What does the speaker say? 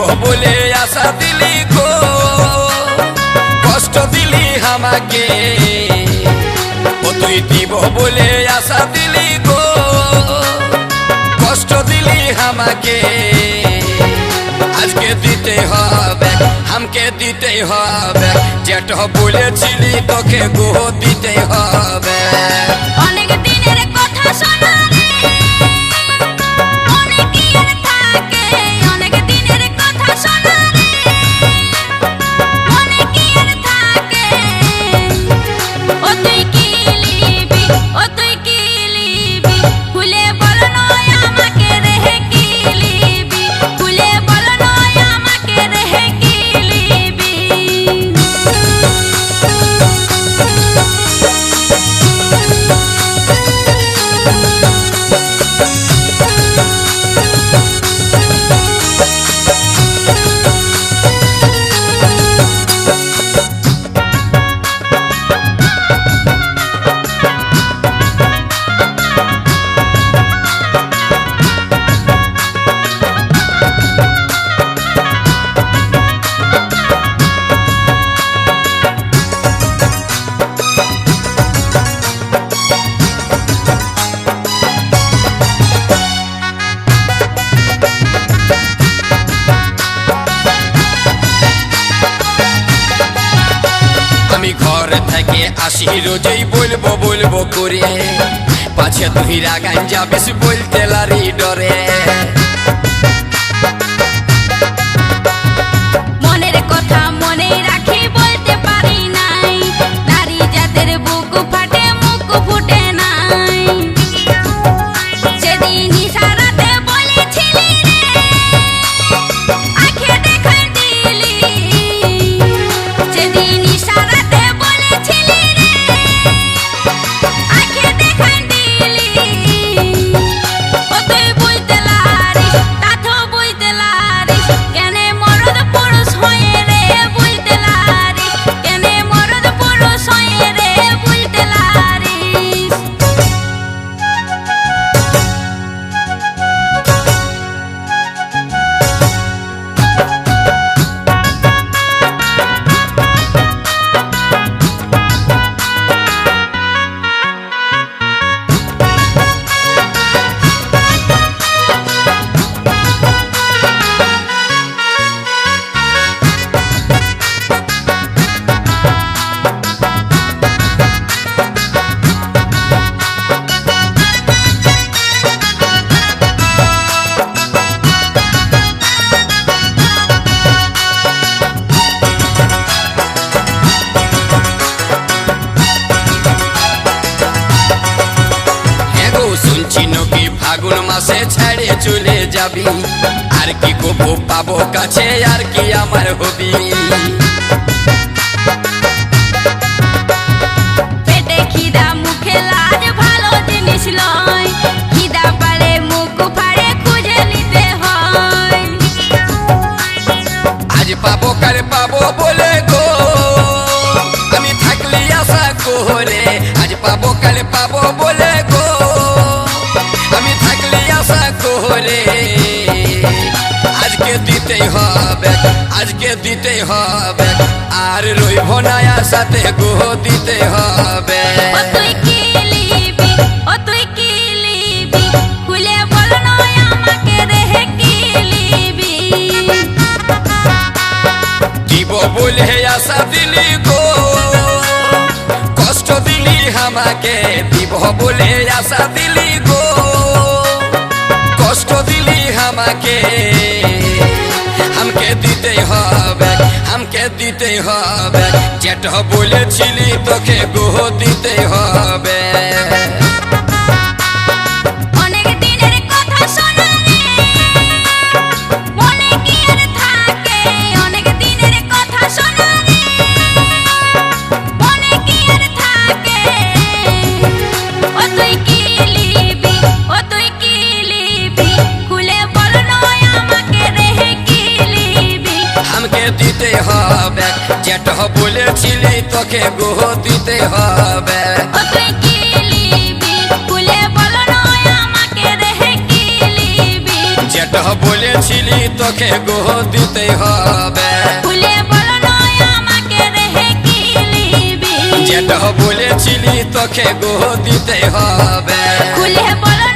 বলে আশা দিলি গো। কষ্ট দিলি আমাকে। ও তুই দিব বলে আশা দিলি গো। কষ্ট দিলি আমাকে। আজকে দিতে হবে, আমাকে দিতে হবে। যেটা বলেছিলি তোকে গো দিতে থেকে আসি রোজই বলব বলব করে। পাছে তুই রাগান যাবিস বলতে লারি। মাসে ছেড়ে চলে যাবি। আর কি কবু পাবো কাছে আর কি আমার হবি। কার পাবো বলে গো। আমি থাকলি আশা করে। আজ পাবো কাল পাবো বলে গো। দিতেই হবে আজকে দিতেই হবে আর রইব না আশাতে গো দিতে হবে। বল আশা দিলি গো কষ্ট দিলি আমাকে দিব বলে আশা দিলি গো কষ্ট দিলি আমাকে। দিতে হবে আমকে দিতে হবে। যেটা বলেছিলি তোকে গুহ দিতে হবে। হবে। যেটা বলেছিলি তোকে গো দিতে হবে। যেটা বলেছিলি তোকে গো দিতে হবে। যেটা বলেছিলি তোকে গো দিতে হবে। খুলে বলো